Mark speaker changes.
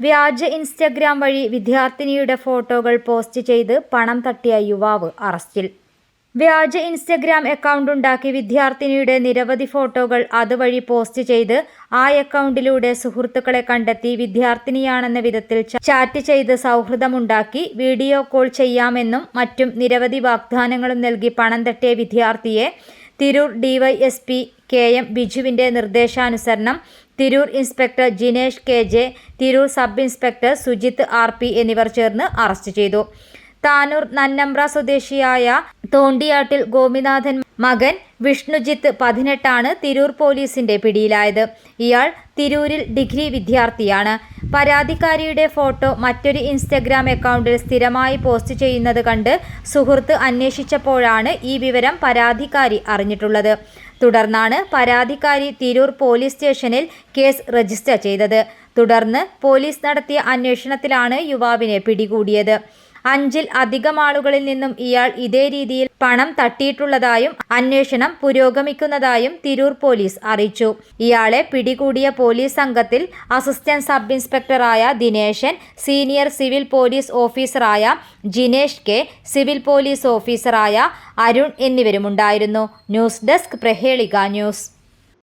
Speaker 1: വ്യാജ ഇൻസ്റ്റഗ്രാം വഴി വിദ്യാർത്ഥിനിയുടെ ഫോട്ടോകൾ പോസ്റ്റ് ചെയ്ത് പണം തട്ടിയ യുവാവ് അറസ്റ്റിൽ. വ്യാജ ഇൻസ്റ്റഗ്രാം അക്കൗണ്ട് ഉണ്ടാക്കി വിദ്യാർത്ഥിനിയുടെ നിരവധി ഫോട്ടോകൾ അതുവഴി പോസ്റ്റ് ചെയ്ത് ആ അക്കൗണ്ടിലൂടെ സുഹൃത്തുക്കളെ കണ്ടെത്തി വിദ്യാർത്ഥിനിയാണെന്ന വിധത്തിൽ ചാറ്റ് ചെയ്ത് സൗഹൃദമുണ്ടാക്കി വീഡിയോ കോൾ ചെയ്യാമെന്നും മറ്റും നിരവധി വാഗ്ദാനങ്ങളും നൽകി പണം തട്ടിയ വിദ്യാർത്ഥിയെ തിരൂർ ഡിവൈഎസ്പി കെ എം ബിജുവിന്റെ നിർദ്ദേശാനുസരണം Tirur inspector Jinesh K J Tirur sub inspector Sujith R P എന്നിവർ ചേർന്ന് അറസ്റ്റ് ചെയ്തു. താനൂർ നന്നമ്പ്ര സ്വദേശിയായ തോണ്ടിയാട്ടിൽ ഗോപിനാഥൻ മകൻ വിഷ്ണുജിത്ത് പതിനെട്ടാണ് തിരൂർ പോലീസിന്റെ പിടിയിലായത്. ഇയാൾ തിരൂരിൽ ഡിഗ്രി വിദ്യാർത്ഥിയാണ്. പരാതിക്കാരിയുടെ ഫോട്ടോ മറ്റൊരു ഇൻസ്റ്റഗ്രാം അക്കൗണ്ടിൽ സ്ഥിരമായി പോസ്റ്റ് ചെയ്യുന്നത് കണ്ട് സുഹൃത്ത് അന്വേഷിച്ചപ്പോഴാണ് ഈ വിവരം പരാതിക്കാരി അറിഞ്ഞിട്ടുള്ളത്. തുടർന്നാണ് പരാതിക്കാരി തിരൂർ പോലീസ് സ്റ്റേഷനിൽ കേസ് രജിസ്റ്റർ ചെയ്തത്. തുടർന്ന് പോലീസ് നടത്തിയ അന്വേഷണത്തിലാണ് യുവാവിനെ പിടികൂടിയത്. അഞ്ചിൽ അധികം ആളുകളിൽ നിന്നും ഇയാൾ ഇതേ രീതിയിൽ പണം തട്ടിയിട്ടുള്ളതായും അന്വേഷണം പുരോഗമിക്കുന്നതായും തിരൂർ പോലീസ് അറിയിച്ചു. ഇയാളെ പിടികൂടിയ പോലീസ് സംഘത്തിൽ അസിസ്റ്റന്റ് സബ് ഇൻസ്പെക്ടറായ ദിനേശൻ സീനിയർ സിവിൽ പോലീസ് ഓഫീസറായ ജിനേഷ് കെ സിവിൽ പോലീസ് ഓഫീസറായ Arun എന്നിവരുമുണ്ടായിരുന്നു. News desk Prahelika news.